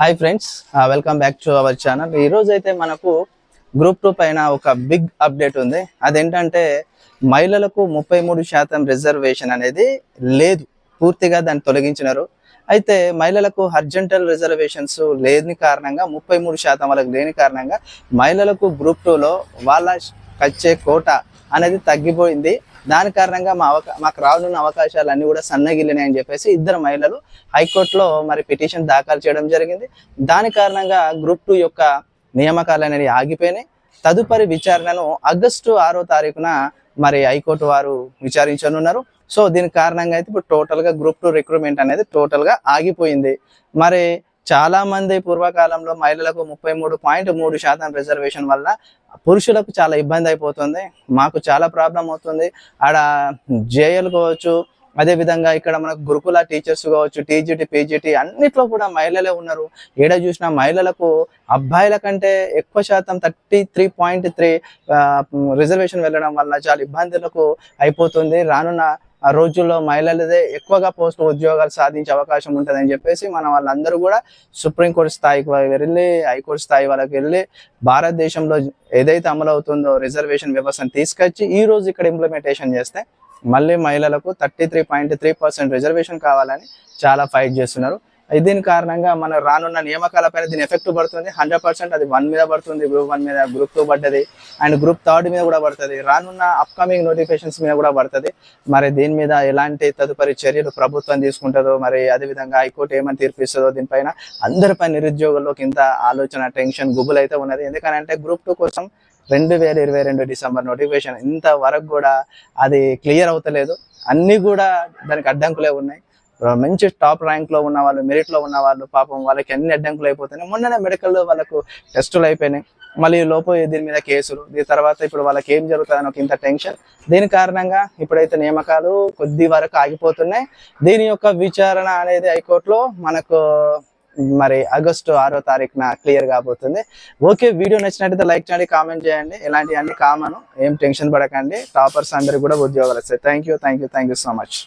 Hi friends welcome back to our channel ఈరోజు అయితే మనకు గ్రూప్ టూ పైన ఒక బిగ్ అప్డేట్ ఉంది. అదేంటంటే మహిళలకు ముప్పై మూడు శాతం రిజర్వేషన్ అనేది లేదు. పూర్తిగా దాన్ని తొలగించినారు. అయితే మహిళలకు అర్జెంటల్ రిజర్వేషన్స్ లేని కారణంగా ముప్పై మూడు శాతం వాళ్ళకి లేని కారణంగా మహిళలకు గ్రూప్ టూలో వాళ్ళ వచ్చే కోట అనేది తగ్గిపోయింది. దాని కారణంగా మా అవకా మాకు రానున్న అవకాశాలు అన్ని కూడా సన్నగిల్లినాయి అని చెప్పేసి ఇద్దరు మహిళలు హైకోర్టులో మరి పిటిషన్ దాఖలు చేయడం జరిగింది. దాని కారణంగా గ్రూప్ టూ యొక్క నియామకాలు అనేవి ఆగిపోయినాయి. తదుపరి విచారణను ఆగస్టు ఆరో తారీఖున మరి హైకోర్టు వారు విచారించనున్నారు. సో దీని కారణంగా అయితే ఇప్పుడు టోటల్గా గ్రూప్ టూ రిక్రూట్మెంట్ అనేది టోటల్గా ఆగిపోయింది. మరి చాలా మంది పూర్వకాలంలో మహిళలకు ముప్పై మూడు పాయింట్ మూడు శాతం రిజర్వేషన్ వల్ల పురుషులకు చాలా ఇబ్బంది అయిపోతుంది. మాకు చాలా ప్రాబ్లం అవుతుంది. ఆడ జేఎల్ కావచ్చు అదే విధంగా ఇక్కడ మనకు గురుకుల టీచర్స్ కావచ్చు టీజీటీ పీజీటీ అన్నిట్లో కూడా మహిళలే ఉన్నారు. ఏడ చూసిన మహిళలకు అబ్బాయిల కంటే ఎక్కువ శాతం thirty three point three reservation వెళ్ళడం వల్ల చాలా ఇబ్బందులకు అయిపోతుంది. రానున్న ఆ రోజుల్లో మహిళలదే ఎక్కువగా పోస్ట్ ఉద్యోగాలు సాధించే అవకాశం ఉంటుందని చెప్పేసి మన వాళ్ళందరూ కూడా సుప్రీంకోర్టు స్థాయికి వెళ్ళి హైకోర్టు స్థాయి వాళ్ళకి వెళ్ళి భారతదేశంలో ఏదైతే అమలు అవుతుందో రిజర్వేషన్ వ్యవస్థను తీసుకొచ్చి ఈ రోజు ఇక్కడ ఇంప్లిమెంటేషన్ చేస్తే మళ్ళీ మహిళలకు thirty three point three percent reservation కావాలని చాలా ఫైట్ చేస్తున్నారు. దీని కారణంగా మన రానున్న నియామకాలపైన దీని ఎఫెక్ట్ పడుతుంది. హండ్రెడ్ పర్సెంట్ అది వన్ మీద పడుతుంది గ్రూప్ వన్ మీద గ్రూప్ టూ పడ్డది అండ్ గ్రూప్ థర్డ్ మీద కూడా పడుతుంది. రానున్న అప్కమింగ్ నోటిఫికేషన్స్ మీద కూడా పడుతుంది. మరి దీని మీద ఎలాంటి తదుపరి చర్యలు ప్రభుత్వం తీసుకుంటుందో మరి అదేవిధంగా హైకోర్టు ఏమని తీర్పిస్తుందో దీనిపైన అందరిపై నిరుద్యోగుల్లోకి ఇంత ఆలోచన టెన్షన్ గుబుల్ అయితే ఉన్నది. ఎందుకంటే గ్రూప్ టూ కోసం రెండు వేల ఇరవై రెండు డిసెంబర్ నోటిఫికేషన్ ఇంతవరకు కూడా అది క్లియర్ అవుతలేదు. అన్నీ కూడా దానికి అడ్డంకులే ఉన్నాయి. మంచి టాప్ ర్యాంక్లో ఉన్న వాళ్ళు మెరిట్లో ఉన్న వాళ్ళు పాపం వాళ్ళకి అన్ని అడ్డంకులు అయిపోతున్నాయి మొన్ననే మెడికల్లో వాళ్ళకు టెస్టులు అయిపోయినాయి. మళ్ళీ లోపు దీని మీద కేసులు. దీని తర్వాత ఇప్పుడు వాళ్ళకి ఏం జరుగుతుంది ఒక ఇంత టెన్షన్. దీని కారణంగా ఇప్పుడైతే నియామకాలు కొద్ది వరకు ఆగిపోతున్నాయి. దీని యొక్క విచారణ అనేది హైకోర్టులో మనకు మరి ఆగస్టు ఆరో తారీఖున క్లియర్ కాబోతుంది. ఓకే వీడియో నచ్చినట్టయితే లైక్ చేయండి కామెంట్ చేయండి. ఇలాంటివన్నీ కామను ఏం టెన్షన్ పడకండి. టాపర్స్ అందరికి కూడా ఉద్యోగాలు వస్తాయి. Thank you thank you thank you so much.